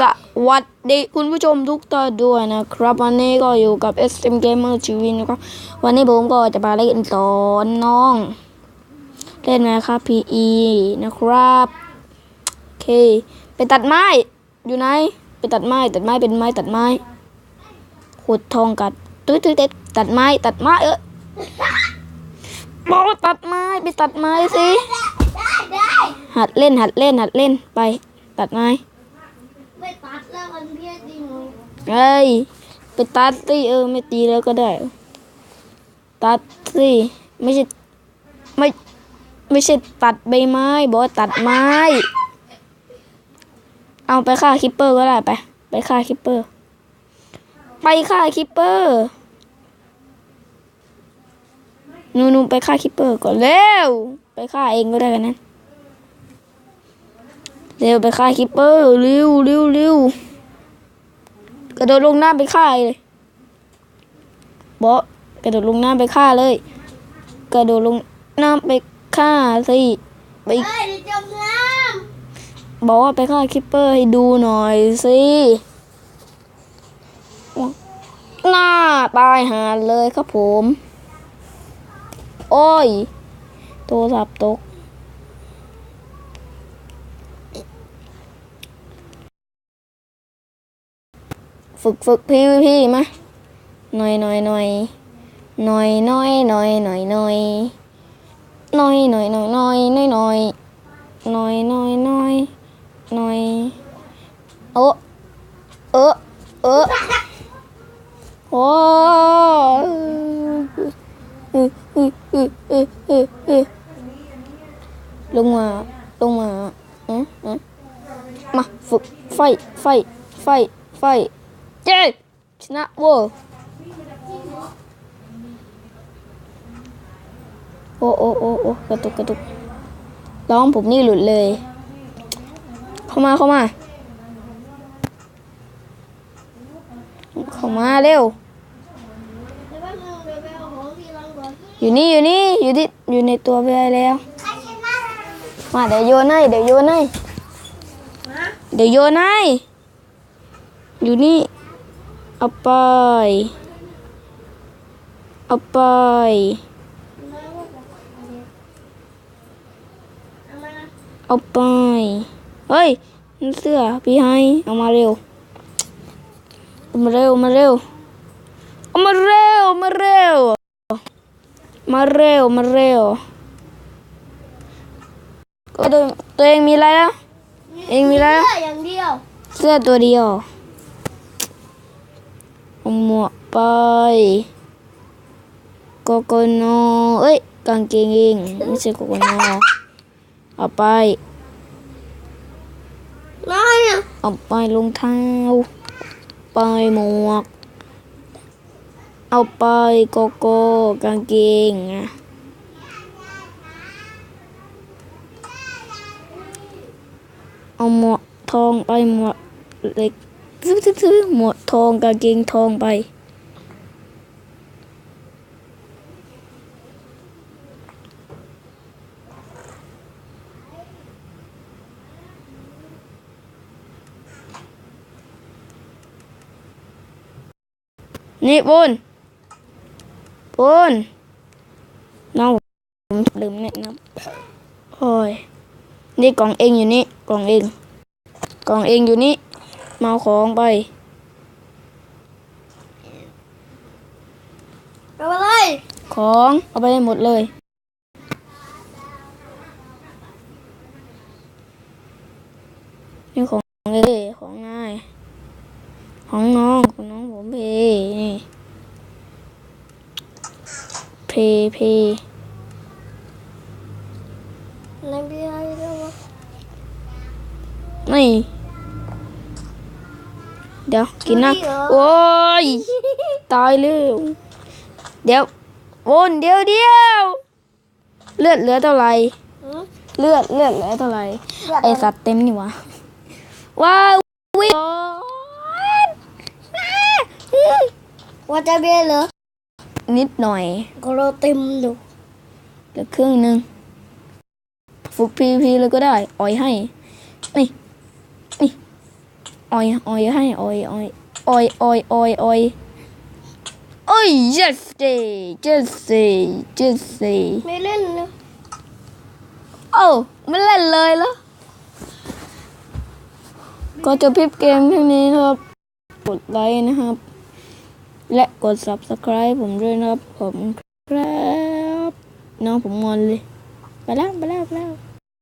สวัสดีคุณผู้ชมทุกท่านด้วยนะครับ วันนี้ก็อยู่กับ SM Gamer TV นะครับวันนี้ผมก็จะมาเล่นสอนน้อง เล่นนะครับ PE นะครับโอเค ไปตัดไม้ อยู่ไหน ไปตัดไม้ ตัดไม้เป็นไม้ตัดไม้ขุดทองกัดตุ้ยตุ้ยเด็ดตัดไม้ ตัดไม้เออบอกว่าตัดไม้ไปตัดไม้สิหัดเล่นหัดเล่นหัดเล่นไป ตัดไม้ไม่ ตัดแล้วมันเพี้ยจริงเลยเอ้ยไปตัดสิเออไม่ตีแล้วก็ได้ ตัดสิไม่ใช่ไม่ไม่ใช่ตัดใบไม้บอกว่าตัดไม้ เอาไปฆ่าคิปเปอร์ก็ได้ไป ไปฆ่าคิปเปอร์ ไปฆ่าคิปเปอร์นูนูไปฆ่าคิปเปอร์ก่อนเร็วไปฆ่าเองก็ได้กันนั้นเร็วไปฆ่าคิปเปอร์เร็วเร็วเร็ว กระโดดลงน้ำไปฆ่าเลยบอสกระโดดลงน้ำไปฆ่าเลย กระโดดลงน้ำไปฆ่าสิไปเฮ้ยเดี๋ยวจมน้บอกว่าไปฆ่าคิปเปอร์ให้ดูหน่อยสิหน้าตายหาเลยครับผม โอ้ย โทรศัพท์ตก ฝึกฝึกพี่พี่มาหน่อยหน่อยหน่อยหน่อยหน่อยหน่อยหน่อยหน่อยหน่อยหน่อยหน่อยหน่อยหน่อยหน่อยหน่อยหน่อยหน่อยหน่อยโอ้เออเออโอ้ลงมาลงมาอืมอืมมาฝึกไฟไฟไฟไฟ เย้ชนะเวอร์โอ้โอ้โอ้โอ้กระตุกกระตุกร้องผมนี่หลุดเลย เข้ามาเข้ามา เข้ามาเร็ว อยู่นี่อยู่นี่อยู่ที่อยู่ในตัวไปแล้ว มาเดี๋ยวโยนให้เดี๋ยวโยนให้เดี๋ยวโยนให้อยู่นี่ เอาไปเอาไปเอามาเอาไปเฮ้ยนั่นเสื้อพี่ให้เอามาเร็วเอามาเร็วมาเร็วเอามาเร็วมาเร็วมาเร็วมาเร็วก็ตัวตัวเองมีอะไรแล้วเองมีอะไรแล้วเสื้ออย่างเดียวเสื้อตัวเดียว mua bay kokono ấy càng kinh kinh nó sẽ kokono bay bay luôn thao bay một bay coco càng kinh ông một thon bay một lịch ซื้อซื้อหมดทองกางเกงทองไป นี่ปูนปูนน้องผมลืมแนะนำโอ้ย นี่กล่องเองอยู่นี่ กล่องเอง กล่องเองอยู่นี่ เอาของไปเอาไปเลยของเอาไปให้หมดเลย นี่ของเอของนายของน้องของน้องผมเพนี่เพเพในเบียร์เดี๋ยววะนี่ เดี๋ยวกินนะโอ้ยตายเร็วเดี๋ยววนเดี๋ยวเดียวเลือดเหลือเท่าไหร่หือเลือดเลือดเหลือเท่าไหร่เลือดไอสัตว์เต็มนี่หวะว้าววิว่าจะเบียร์เหรอนิดหน่อยก็เราเต็มอยู่เหลือครึ่งหนึ่งฝึกพีพีเลยก็ได้อ่อยให้นี่นี่ ออยออยให้ออยออยออยออยออยออยโอ้ย yes day just say just say ไม่เล่นแล้วโอ้าไม่เล่นเลยแล้วก็จะพิบเกมเพียงนี้นะครับ กดไลค์นะครับ และกด subscribe ผมด้วยนะครับ ผมครับ น้องผมงอนเลย ไปแล้วไปแล้วไปแล้ว